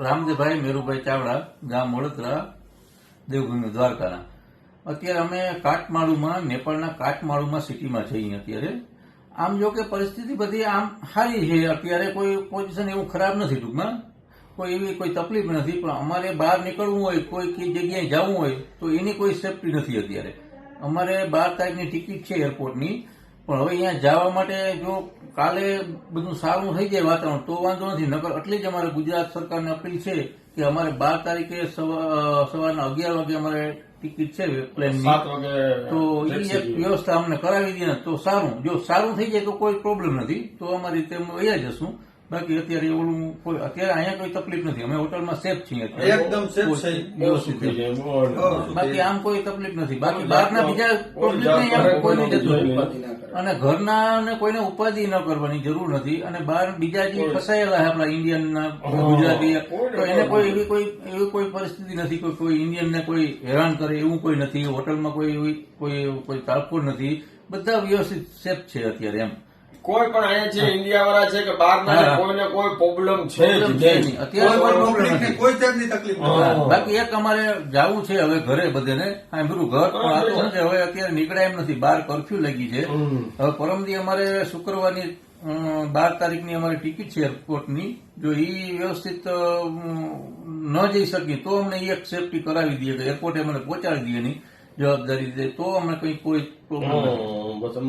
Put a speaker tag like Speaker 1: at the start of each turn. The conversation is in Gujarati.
Speaker 1: રામદેવભાઈ, મેરુભાઈ ચાવડા, ગામ વડોદરા, દેવભૂમિ દ્વારકાના. અત્યારે અમે કાટમાળુમાં, નેપાળના કાટમાળુમાં સિટીમાં છીએ અત્યારે. આમ જો કે પરિસ્થિતિ બધી આમ સારી છે. અત્યારે કોઈ પોઝિશન એવું ખરાબ નથી ટૂંકમાં. કોઈ એવી કોઈ તકલીફ નથી, પણ અમારે બહાર નીકળવું હોય, કોઈ કઈ જગ્યાએ જવું હોય, તો એની કોઈ સેફટી નથી અત્યારે. અમારે બાર તારીખની ટિકિટ છે એરપોર્ટની. પણ હવે અહીંયા જવા માટે જો કાલે બધું સારું થઈ જાય વાતાવરણ તો વાંધો નથી. નકર એટલી જ અમારે ગુજરાત સરકારને અપીલ છે કે અમારે બાર તારીખે સવારના અગિયાર વાગે અમારે ટિકિટ છે પ્લેનની. તો એ એક વ્યવસ્થા અમને કરાવી દે તો સારું. જો સારું થઈ જાય તો કોઈ પ્રોબ્લેમ નથી. તો અમારી રીતે અહીંયા જશું. બાકી અત્યારે એવું કોઈ અત્યારે અહીંયા કોઈ તકલીફ નથી. અમે હોટલમાં સેફ છીએ
Speaker 2: એકદમ સેફ છે.
Speaker 1: વ્યવસ્થિત બાકી આમ કોઈ તકલીફ નથી. બાકી બહારના બીજા પ્રોબ્લેમ નહીં કોઈ નહીં જતું
Speaker 2: ઉપાધિ ના કરે.
Speaker 1: અને ઘરના ને કોઈને ઉપાધિ ન કરવાની જરૂર નથી. અને બહાર બીજા જે ફસાયેલા છે આપણા ઇન્ડિયન ગુજરાતી. તો એને કોઈ એવી કોઈ એવી કોઈ પરિસ્થિતિ નથી કોઈ કોઈ ઇન્ડિયનને કોઈ હેરાન કરે એવું કોઈ નથી. હોટલમાં કોઈ એવી કોઈ કોઈ તાળફોડ નથી. બધા વ્યવસ્થિત સેફ છે અત્યારે એમ.
Speaker 3: કોઈ પણ અહીંયા છે ઇન્ડિયા વાળા છે કે બહાર ના
Speaker 1: કોઈ
Speaker 3: ને કોઈ પ્રોબ્લેમ છે.
Speaker 1: અત્યારે કોઈ
Speaker 2: જાતની તકલીફ
Speaker 1: બાકી એક અમારે જવું છે હવે ઘરે બધે ને બધું ઘર પણ આ તો છે. હવે અત્યારે નીકળાય એમ નથી. બાર કરફ્યુ લાગી છે. હવે પરમદી અમારે શુક્રવારની બાર તારીખની અમારી ટિકિટ છે એરપોર્ટની જો એ વ્યવસ્થિત ન જઈ શકીએ તો અમને એક સેફટી કરાવી દઈએ કે એરપોર્ટે મને પહોંચાડી દઈએ ની જવાબદારી દે તો અમને કઈ કોઈ પ્રોબ્લેમ